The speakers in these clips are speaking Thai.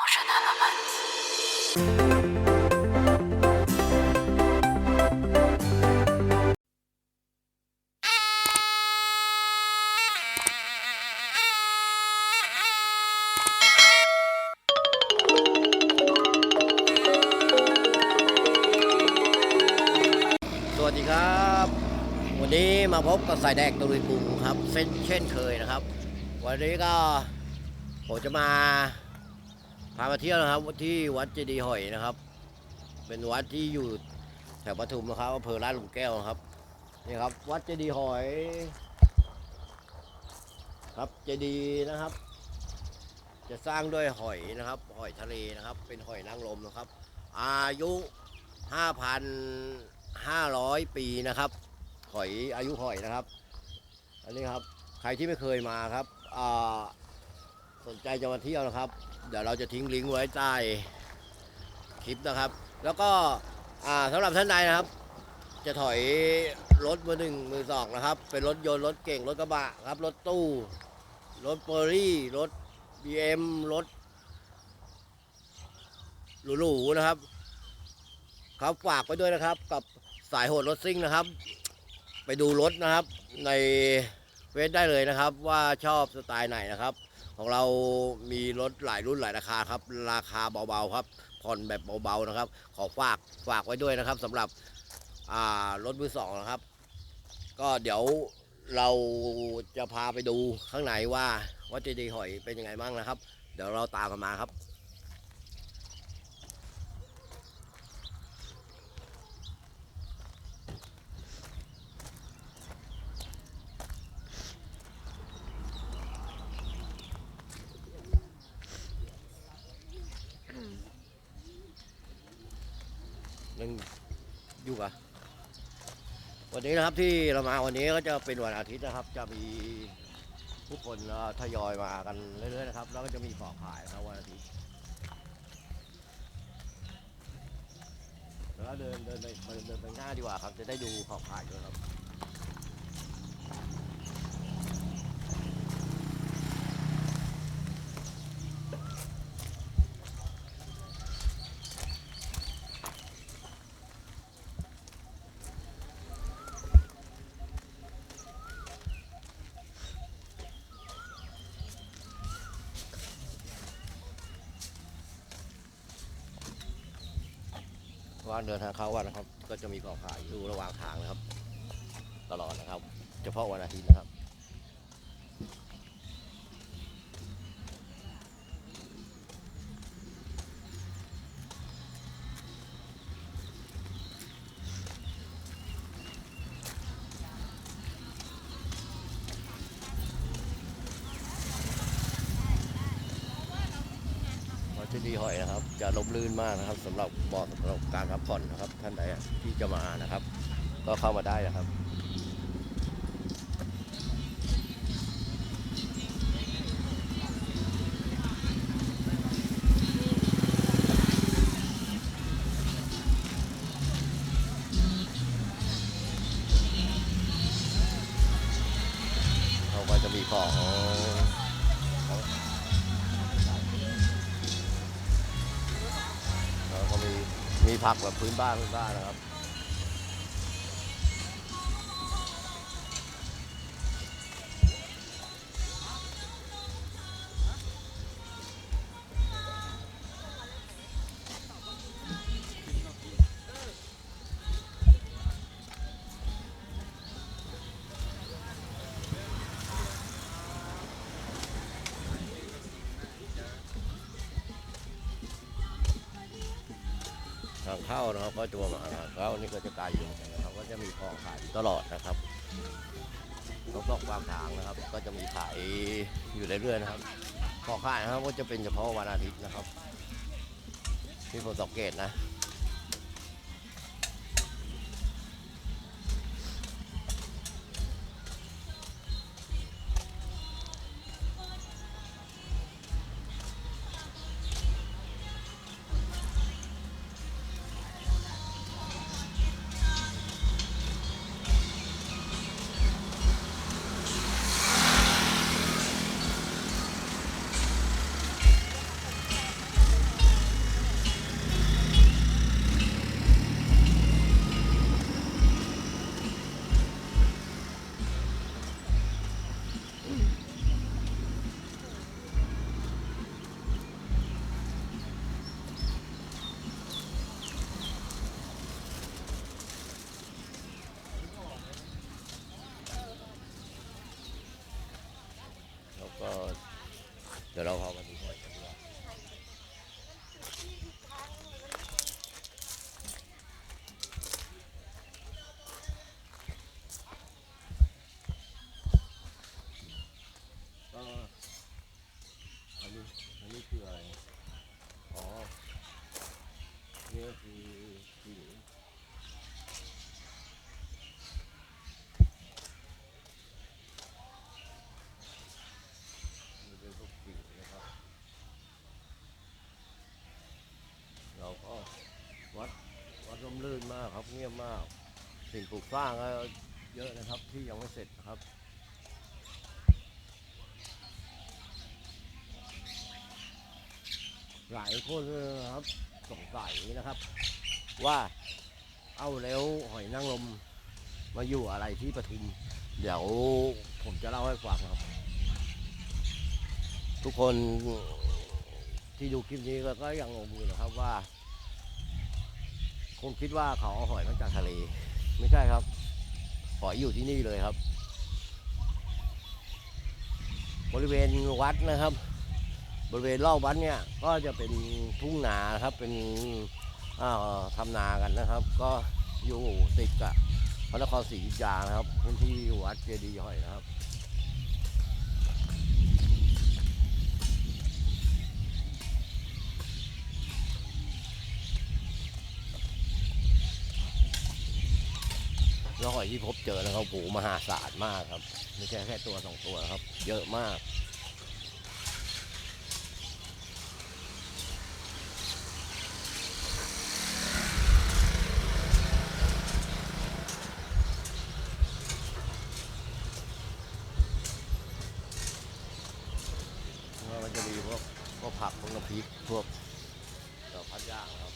Ocean Element. สวัสดีครับ วันนี้มาพบกับสายแดกตะลุยกรุงครับเช่นเช่นเคยนะครับ วันนี้ก็ผมจะมา พามาเที่ยวนะครับที่วัดเจดีย์หอยนะครับ เป็นวัดที่อยู่แถวปทุมนะครับอำเภอลาดหลุมแก้วนะครับนี่ครับ วัดเจดีย์หอย ครับเจดีย์นะครับ จะสร้างด้วยหอยนะครับ หอยทะเลนะครับ เป็นหอยนางรมนะครับ อายุ5,500 ปีนะครับ หอยอายุหอยนะครับ อันนี้ครับใครที่ไม่เคยมาครับสนใจจะมาเที่ยวนะครับ เดี๋ยวเราจะทิ้งลิงก์ไว้ใต้คลิปนะครับ แล้วก็สำหรับท่านใดนะครับ จะถอยรถมือหนึ่งมือสองนะครับ เป็นรถยนต์รถเก่งรถกระบะครับ รถตู้รถเฟอร์รี่รถ BM รถหรูๆนะครับ ครับฝากไปด้วยนะครับ กับสายโหดรถซิ่งนะครับ ไปดูรถนะครับในเฟซได้เลยนะครับ ว่าชอบสไตล์ไหนนะครับ ของเรามีรถหลายรุ่นหลายราคาครับ ราคาเบาๆครับ ผ่อนแบบเบาๆนะครับ ขอฝากฝากไว้ด้วยนะครับสำหรับรถมือสองนะครับ ก็เดี๋ยวเราจะพาไปดูข้างในว่าวัตถุดีหอยเป็นยังไงบ้างนะครับ เดี๋ยวเราตามกันมาครับ ยัง อยู่กะวันนี้นะครับที่เรามาวันนี้ก็จะเป็นวันอาทิตย์นะครับ จะมีผู้คนทยอยมากันเรื่อยๆนะครับ แล้วก็จะมีของขายครับวันอาทิตย์แล้วเดินเดินไปเดินเดินไปหน้าดีกว่าครับ จะได้ดูของขายด้วยครับ ว่างเดินทางเข้าวัดนะครับ ก็จะมีของขายอยู่ระหว่างทางนะครับ ตลอดนะครับ เฉพาะวันอาทิตย์นะครับวัดเจดีย์หอยนะครับ จะลมลื่นมากนะครับสำหรับเหมาะสำหรับ การพักผ่อนนะครับ ท่านใดที่จะมานะครับ ก็เข้ามาได้นะครับ ผักแบบพื้นบ้านพื้นบ้านนะครับางเข้านะครับก็จะประมาณทางเข้านี่ก็จะกลอยู่นะครับ ก็จะมีของขายตลอดนะครับรอบๆกลางทางนะครับ ก็จะมีขายอยู่เรื่อยๆนะครับของขายนะครับก็จะเป็นเฉพาะวันอาทิตย์นะครับที่ผมสังเกตนะ สิ่งปลูกสร้างก็เยอะนะครับที่ยังไม่เสร็จนะครับหลายคนนะครับสงสัยนะครับ ว่าเอาแล้วหอยนางรมมาอยู่อะไรที่ปทุม เดี๋ยวผมจะเล่าให้ฟังครับ ทุกคนที่ดูคลิปนี้ก็ก็ยังงงอยู่นะครับว่า คงคิดว่าเขาเอาหอยมาจากทะเล ไม่ใช่ครับ หอยอยู่ที่นี่เลยครับ บริเวณวัดนะครับ บริเวณรอบวัดเนี่ยก็จะเป็นทุ่งนาครับ เป็นอ่าทำนากันนะครับ ก็อยู่ติดกับพระนครศรีอยุธยานะครับพื้นที่วัดเจดีย์หอยนะครับ แล้วหอยที่พบเจอนะครับโหมหาศาลมากครับไม่ใช่แค่ตัวสองตัวครับ เยอะมาก แล้วมันจะมีพวกพวกผักพวกน้ำพริกพวกดอกพัดย่างนะครับ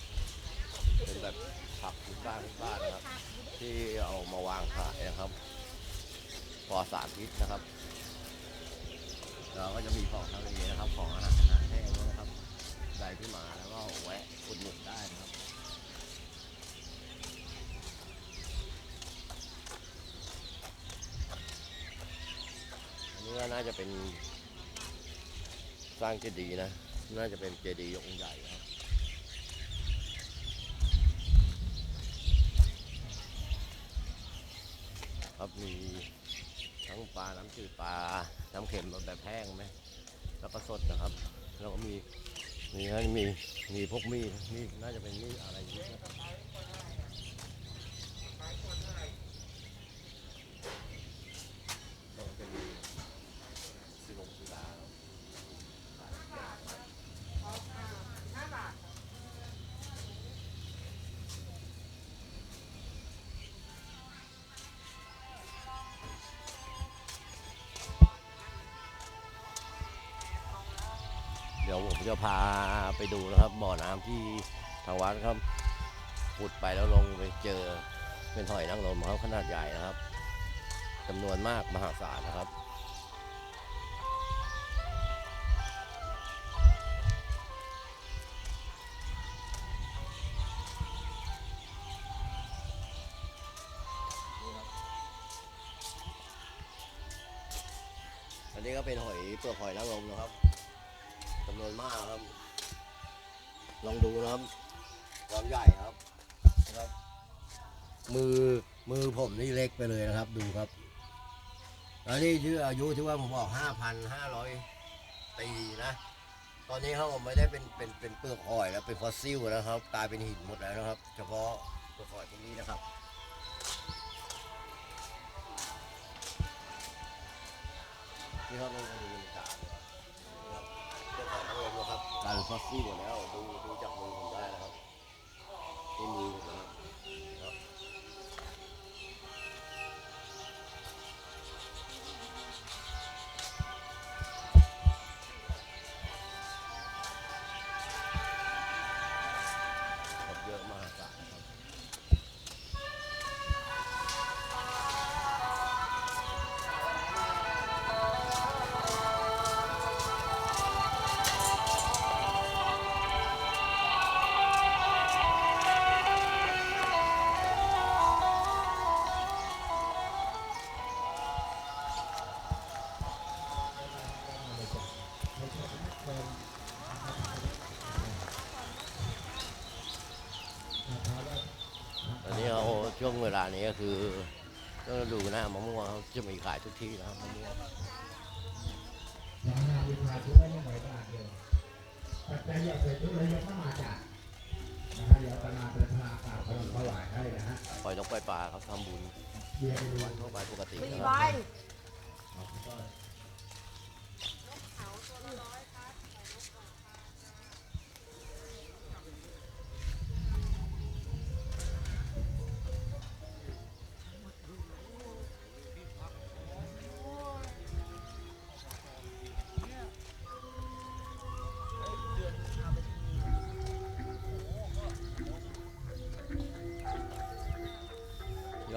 เป็นแบบผักพื้นบ้านพื้นบ้านนะครับ ที่เอามาวางขายนะครับปลอดสารพิษนะครับเราก็จะมีของทะเลนะครับของอาหารแห้งนะครับใครที่มาแล้วก็แวะอุดหนุนได้นะครับอันนี้ก็น่าจะเป็นสร้างเจดีย์นะ น่าจะเป็นเจดีย์องค์ใหญ่ครับมีทั้งปลา น้ำ จืดปลาน้ำเค็มแบบแห้งไหมแล้วก็สดนะครับ แล้วก็มีมีนะมีมีพวกมีดมีดน่าจะเป็นมีดอะไรอย่างนี้นะครับ ผมจะพาไปดูนะครับบ่อน้ำที่ทางวัดครับขุดไปแล้วลงไปเจอเป็นหอยนางรมครับขนาดใหญ่นะครับจำนวนมากมหาศาลนะครับอันนี้ก็เป็นหอยเปลือกหอยนางรมนะครับ นมากครับ ลองดูนะครับความใหญ่ครับครับ มือมือผมนี่เล็กไปเลยนะครับ ดูครับแล้วนี่ชื่ออายุที่ว่าผมบอกห้าพันห้าร้อยปีนะ ตอนนี้เขาไม่ได้เป็นเป็นเป็นเปลือกหอยแล้วเป็นฟอสซิลแล้วครับกลายเป็นหินหมดแล้วนะครับ เฉพาะเปลือกหอยตรงนี้นะครับนี่ครับมันมีบ องนะครับกลารฟอสซิลหมดแล้วดูดูจากมือผมได้นะครับนี่มือผม วงเวลานี้ก็คือต้องดูหน้ามะม่วงเขาจะมีขายทุกที่นะมะม่วงนะฮะมีพาชุดไว้ยังไหวตลาดเดียวปัจจัยอยากเสร็จทุกเลยก็มาจากนะฮะเดี๋ยวตนาเป็นพาข่าวขนมถวายให้นะฮะปล่อยนกปล่อยปลาครับทำบุญวันทั่วไปปกติครับ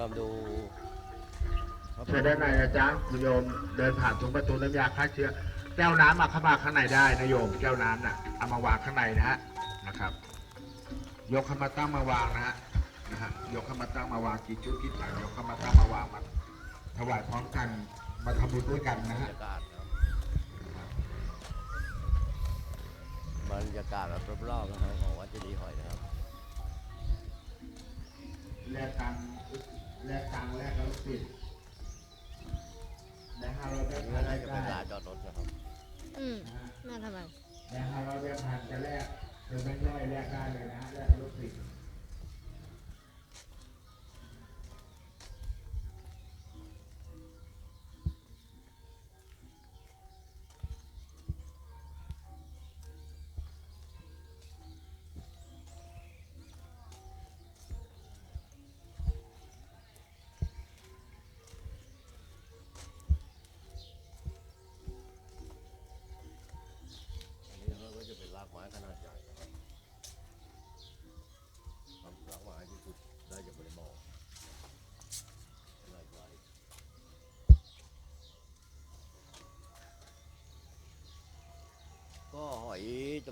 เราดูเชิญด้านในนะจ๊ะคุณโยมเดินผ่านตรงประตูน้ำยาฆ่าเชื้อ แก้วน้ำมาเข้ามาข้างในได้นะโยมแก้วน้ำน่ะเอามาวางข้างในนะฮะนะครับ ยกเข้ามาตั้งมาวางนะฮะนะฮะยกเข้ามาตั้งมาวางกี่ชุดกี่ถังยกเข้ามาตั้งมาวางมาถวายพร้อมกันมาทำบุญด้วยกันนะบรรฮะยากาศครับบรรยากาศแบบรอบๆนะครับของวัดเจดีย์หอยนะครับแลกตัง ทำไมนะฮะเราได้ผ่านจะแลกหรือไม่ย่อยแลกได้เลยนะฮะ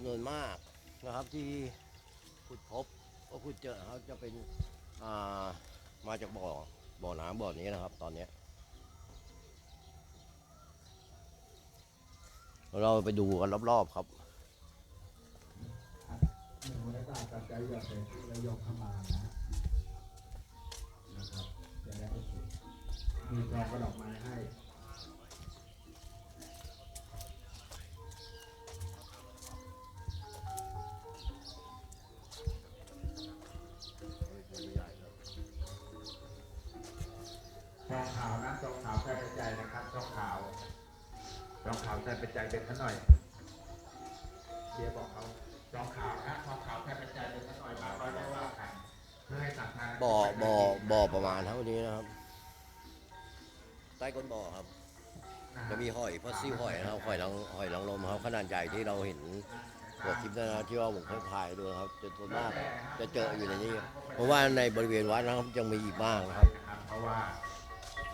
ำนวนมากนะครับที่ขุดพบก็ขุดเจอนะครับจะเป็นามาจากบ่อบ่อน้ำบ่อนี้นะครับ ตอนนี้ เราไปดูกันรอบๆครับหนึ่งร้อยบาทตัดอกเข้ามานะนะครับจะได้ไม่ผิดมีกองกระดอกไม้ให้ จองขาวใส่เป็นใจนะครับจองขาวจองขาวใส่เป็นใจเป็นท่าหน่อยเดี๋ยวบอกเขาจองขาวนะจองขาวใส่เป็นใจเป็นท่าหน่อยมาร้อยได้ว่ากันเพื่อให้สัมพันธ์บ่อบ่อบ่อประมาณเท่านี้นะครับ ใต้ก้นบ่อครับ จะมีหอยฟอสซิลหอยนะครับหอยนางหอยนางรมครับขนาดใหญ่ที่เราเห็นตัวคลิปนั้นนะที่ว่าผมเคยถ่ายดูนะครับจนส่วนมากจะเจออยู่ในนี้ เพราะว่าในบริเวณวัดนะครับยังมีอีกบ้างนะครับนะครับเพราะว่า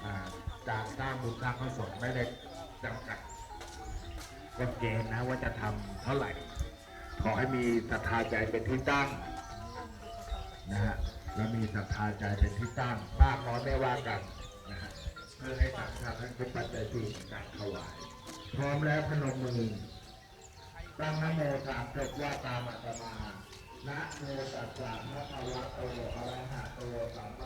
อ่า การสร้างบุญสร้างกุศลไม่ได้จำกัดกฎเกณฑ์นะว่าจะทำเท่าไหร่ ขอให้มีศรัทธาใจเป็นที่ตั้งนะฮะแล้วมีศรัทธาใจเป็นที่ตั้งมากน้อยไม่ว่ากันนะฮะเพื่อให้สังฆทานั้นเป็นปัจจัยสี่การถวาย พร้อมแล้วพนมมือตั้งนโมสามจบว่าตามอาตมานะโมตัสสะภะคะวะโตอะระหะโตสัมมา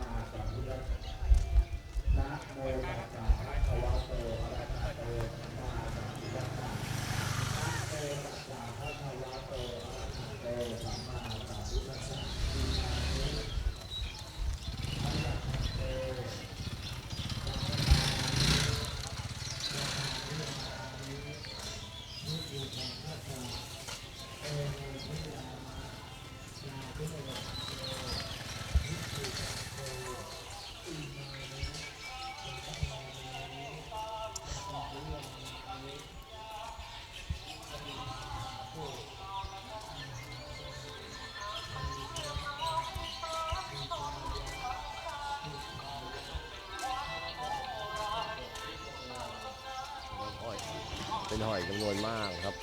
เป็นหอยจำนวนมากครับ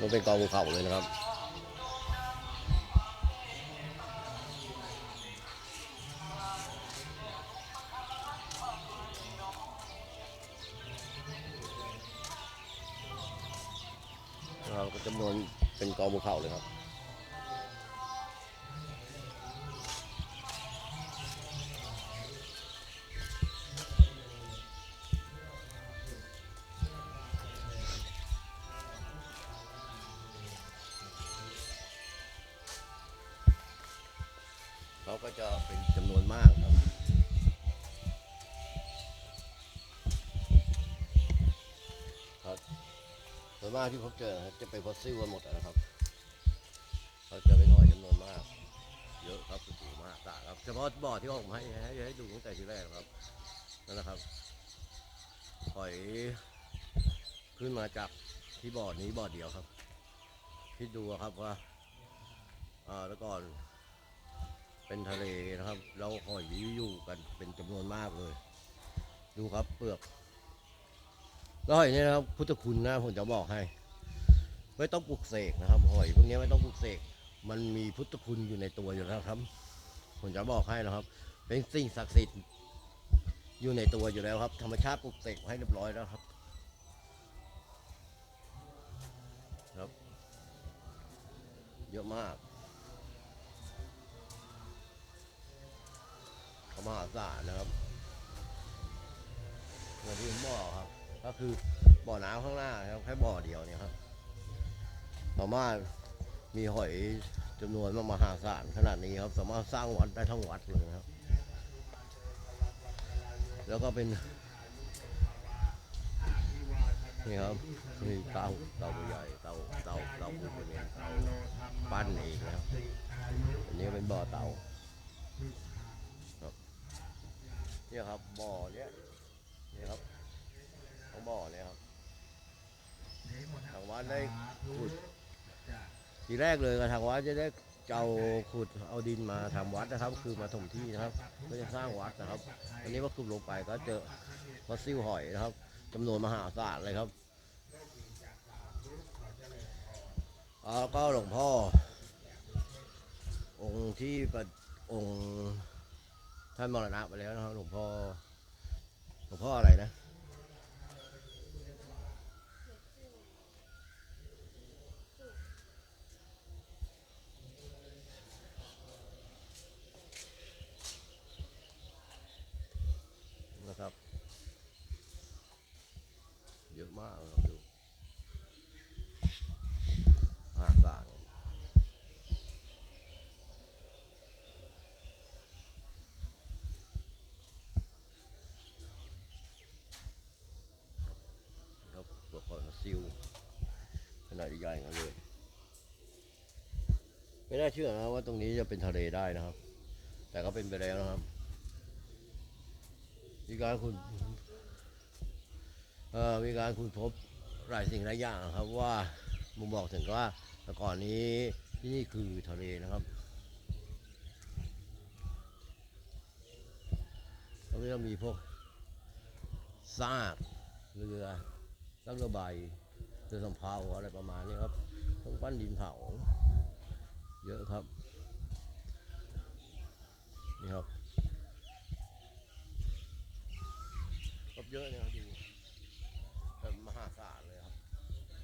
มันเป็นกองภูเขาเลยนะครับ เราก็จำนวนเป็นกองภูเขาเลยครับ ที่พบเจอจะเป็นฟอสซิลกันหมดนะครับเขาจะเป็นหอยจำนวนมาก เยอะครับสูงมากตาครับเฉพาะบ่อที่ผมให้ให้ให้ดูตั้งแต่ทีแรกครับนั่นนะครับหอยขึ้นมาจากที่บ่อนี้บ่อเดียวครับคิดดูครับว่าอ่าแล้วก่อนเป็นทะเลนะครับแล้วหอยอยู่กันเป็นจำนวนมากเลย ดูครับเปลือกแล้วหอยนี่นะครับพุทธคุณนะผมจะบอกให้ ไม่ต้องปลุกเสกนะครับหอยพวกนี้ไม่ต้องปลุกเสกมันมีพุทธคุณอยู่ในตัวอยู่แล้วครับผมจะบอกให้นะครับ เป็นสิ่งศักดิ์สิทธิ์อยู่ในตัวอยู่แล้วครับ ธรรมชาติปลุกเสกให้เรียบร้อยแล้วครับครับเยอะมากเขามหาศาลนะครับเหมือนที่ผมบอกครับ ก็คือบ่อน้ำข้างหน้าครับแค่บ่อเดียวเนี่ยครับ สามารถมีหอยจำนวนมหาศาลขนาดนี้ครับ สามารถสร้างวัดได้ทั้งวัดเลยครับ แล้วก็เป็น นี่ครับนี่เตาเตาใหญ่เตาเตาเตาปูนเนี่ยเตาปั้นเองนะครับอันนี้เป็นบ่อเตาครับเนี่ยครับบ่อเนี้ยนี่ครับของบ่อเนี่ยครับทางวัดได้ขุด ทีแรกเลยก็ทางวัดจะได้จะเอาขุดเอาดินมาทำวัดนะครับ คือมาถมที่นะครับเพื่อจะสร้างวัดนะครับอันนี้ว่าขุดลงไปก็เจอฟอสซิลหอยนะครับจำนวนมหาศาลเลยครับแล้วก็หลวงพ่อ องค์ที่ประองค์ท่านมรณะไปแล้วนะครับหลวงพ่อหลวงพ่ออะไรนะ นะครับ เยอะมากครับดูมหาศาลครับพวกคนซิลขนาดใหญ่กันเลย ไม่ น่าเชื่อนะว่าตรงนี้จะเป็นทะเลได้นะครับ แต่ก็เป็นไปแล้วนะครับมีการคุณเอ่อมีการคุณพบหลายสิ่งหลายอย่างครับว่ามุมบอกถึงว่าแต่ก่อนนี้ที่นี่คือทะเลนะครับแล้วก็จะมีพวกซากเรือตั้งเรือใบเรือสำเภาอะไรประมาณนี้ครับต้องปั้นดินเผา เยอะครับ นี่ครับก็เยอะเนี่ยครับดูแบบมหาศาลเลยครับ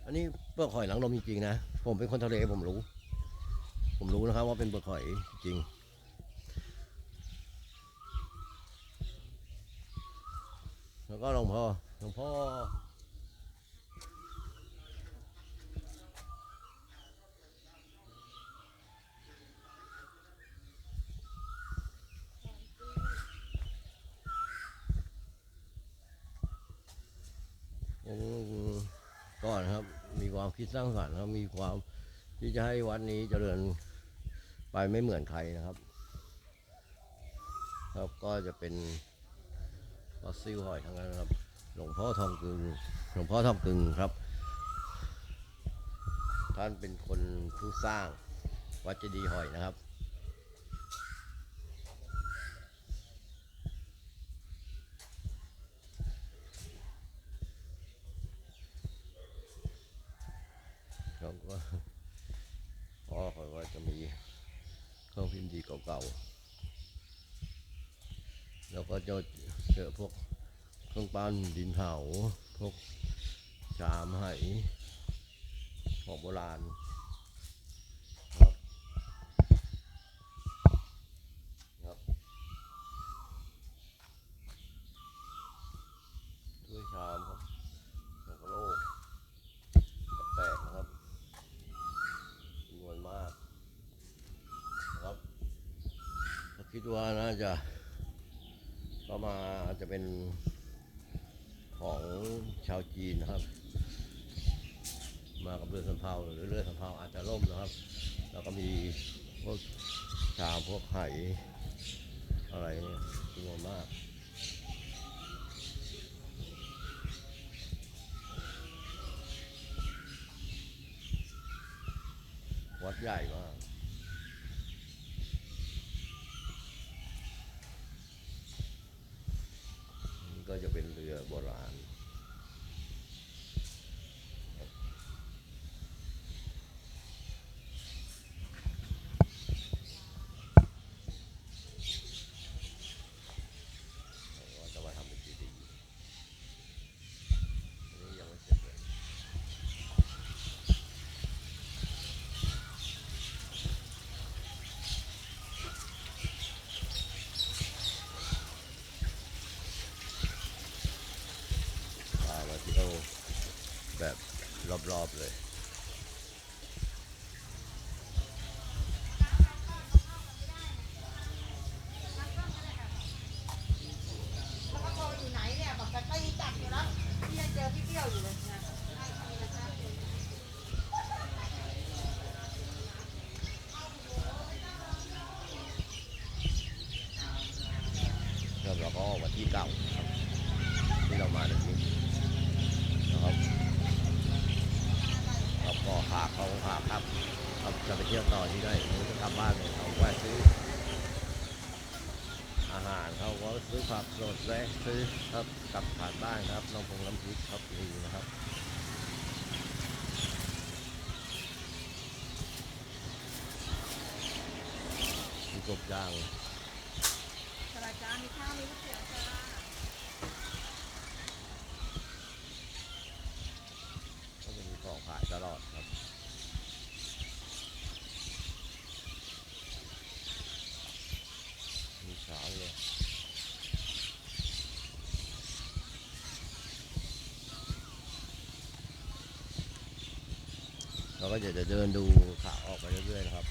อันนี้เปลือกหอยหนางรมจริงๆนะ ผมเป็นคนทะเลผมรู้ ผมรู้นะครับว่าเป็นเปลือกหอยจริงแล้วก็หลวงพ่อหลวงพ่อองค์ก่อนครับ มี คิดสร้างสรรค์ครับมีความที่จะให้วัดนี้เจริญไปไม่เหมือนใครนะครับ ครับก็จะเป็นฟอสซิลหอยทั้งนั้นครับ หลวงพ่อทองกึงหลวงพ่อทองกึงครับ ท่านเป็นคนผู้สร้างวัดเจดีย์หอยนะครับก็พ่อเขาก็ จะมีเครื่องพิมพ์ดีเก่าๆ แล้วก็จะเจอพวกเครื่องปั้นดินเผา พวกชามไหของโบราณครับครับถ้วยชามครับแล้วก็โลก แปลกๆนะครับจำนวนมากนะครับก็คิดว่าน่า จะก็มาอาจจะเป็นของชาวจีนนะครับ มากับเรือสำเภาหรือเรือสำเภาอาจจะล่มนะครับ แล้วก็มีพวกชามพวกไหอะไรเนี่ยจำนวนมากวัดใหญ่มาก ก็จะเป็นเรือโบราณ ว่าจะมาทำเป็นจีดีอันนี้ยังไม่เสร็จเลยพามาเที่ยว แบบรอบๆเลย แล้วก็โทรอยู่ไหนเนี่ยบอกจะตีจับอยู่แล้วพี่ยังเจอพี่เปี้ยวอยู่เลยนะ แล้วเราก็ออกมาที่เก่าครับที่เรามาตรงนี้นะครับเราก็หาเขาหาครับครับจะไปเที่ยวต่อที่ไหนหรือจะกลับบ้านเนี่ยเขาแวะซื้อ อาหารเขาก็ซื้อผักสดเลยซื้อครับกลับผ่านบ้านครับน้ำพงน้ำพริกครับดีนะครับมี กบย่างสลาจามีข้าวมีก๋วยเตี๋ยวจ้าก็จะมีของขายตลอดครับมีเช้าเลยเราก็จะเดินดูขาออกไปเรื่อยๆนะครับ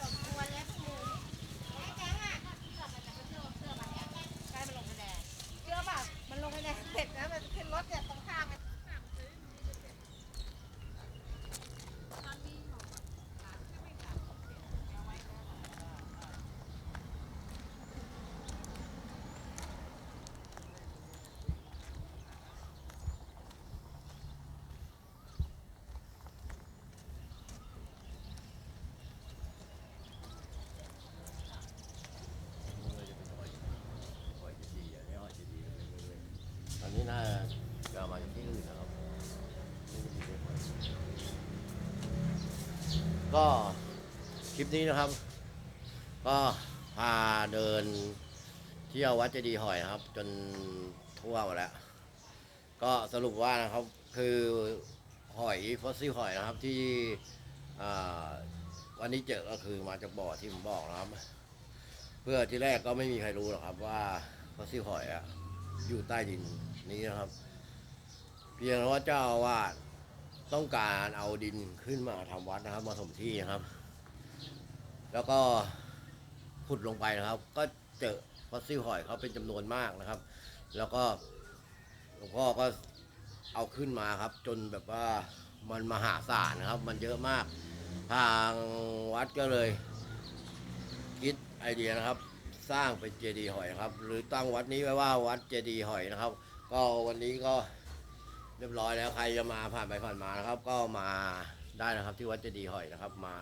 สมควรแล้วคุณแก๊งอะกลับมาจากเสื้อเสื้อมาเนี่ยใกล้มันลงคะแนนเชื่อป่ะมันลงคะแนนเสร็จแล้วมันขึ้นรถเนี่ยตรงข้ามมัน อันนี้น่าจะเอามาจากที่อื่นนะครับ ก็คลิปนี้นะครับ ก็พาเดินเที่ยววัดเจดีย์หอยครับ จนทั่วหมดแล้ว ก็สรุปว่านะครับคือหอยฟอสซิลหอยนะครับที่วันนี้เจอก็คือมาจากบ่อที่ผมบอกนะครับ เพื่อที่แรกก็ไม่มีใครรู้หรอกครับว่าฟอสซิลหอยอะอยู่ใต้ดินนี้นะครับ เพียงว่าเจ้าอาวาส ต้องการเอาดินขึ้นมาทำวัดนะครับ มาถมที่นะครับ แล้วก็ขุดลงไปนะครับ ก็เจอฟอสซิลหอยเขาเป็นจำนวนมากนะครับ แล้วก็หลวงพ่อก็เอาขึ้นมาครับ จนแบบว่ามันมหาศาลนะครับ มันเยอะมาก ทางวัดก็เลยคิดไอเดียนะครับ สร้างเป็นเจดีย์หอยครับ หรือตั้งวัดนี้ไว้ว่าวัดเจดีย์หอยนะครับ ก็วันนี้ก็ รียบร้อยแล้วใครจะมาผ่านไปผ่านมานะครับ ก็มาได้นะครับที่วัดเจดีย์หอยนะครับ มา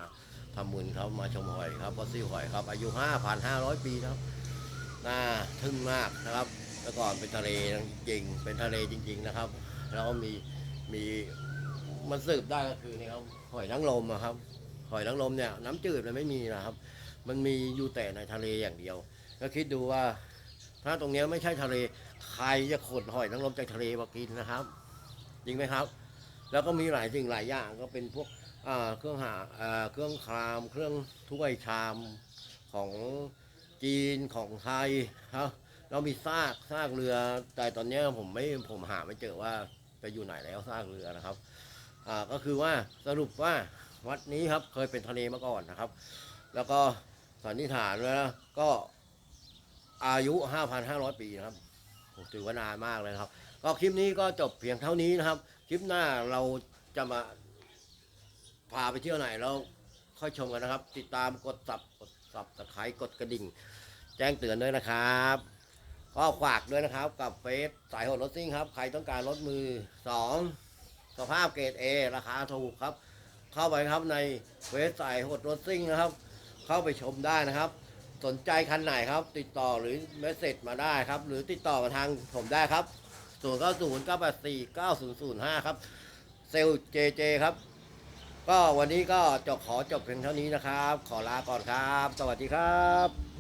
ทำบุญครับมาชมหอยครับฟอสซิลหอยครับอายุ 5,500 ปีนะครับน่าทึ่งมากนะครับแต่ก่อนเป็นทะเลจริงเป็นทะเลจริง ๆนะครับ แล้วก็มีมีมันสืบได้ก็คือนี่ครับหอยนางรมครับหอยนางรมเนี่ยน้ำจืดมันไม่มีนะครับ มันมีอยู่แต่ในทะเลอย่างเดียว ก็คิดดูว่าถ้าตรงนี้ไม่ใช่ทะเลใครจะขนหอยนางรมจากทะเลมากินนะครับ จริงไหมครับ แล้วก็มีหลายสิ่งหลายอย่างก็เป็นพวกเครื่องหาเครื่องคราม เครื่องถ้วยชามของจีนของไทยครับเรามีซากซากเรือแต่ตอนนี้ผมไม่ผมหาไม่เจอว่าไปอยู่ไหนแล้วซากเรือนะครับอ่าก็คือว่าสรุปว่าวัดนี้ครับเคยเป็นทะเลมาก่อนนะครับ แล้วก็สันนิษฐานว้แล้วก็อายุ 5,500 ปีนะครับโอ้ถือว่านานมากเลยครับ ก็คลิปนี้ก็จบเพียงเท่านี้นะครับ คลิปหน้าเราจะมาพาไปเที่ยวไหนแล้วขค่อยชมกันนะครับ ติดตามกดสับกดสับตะไคร้กดกระดิ่ง แจ้งเตือนด้วยนะครับ ก็ฝากด้วยนะครับ กับเฟซสายโหดรถซิ่งครับ ใครต้องการรถมือสองสภาพเกรด A ราคาถูกครับ เข้าไปครับในเฟซสายโหดรถซิ่งนะครับ เข้าไปชมได้นะครับ สนใจคันไหนครับ ติดต่อหรือเมสเซจมาได้ครับ หรือติดต่อมาทางผมได้ครับ 0 9 0 9 8 4 9 0 0 5ครับ เซลเจเจครับ ก็วันนี้ก็จบขอจบเพียงเท่านี้นะครับ ขอลาก่อนครับ สวัสดีครับ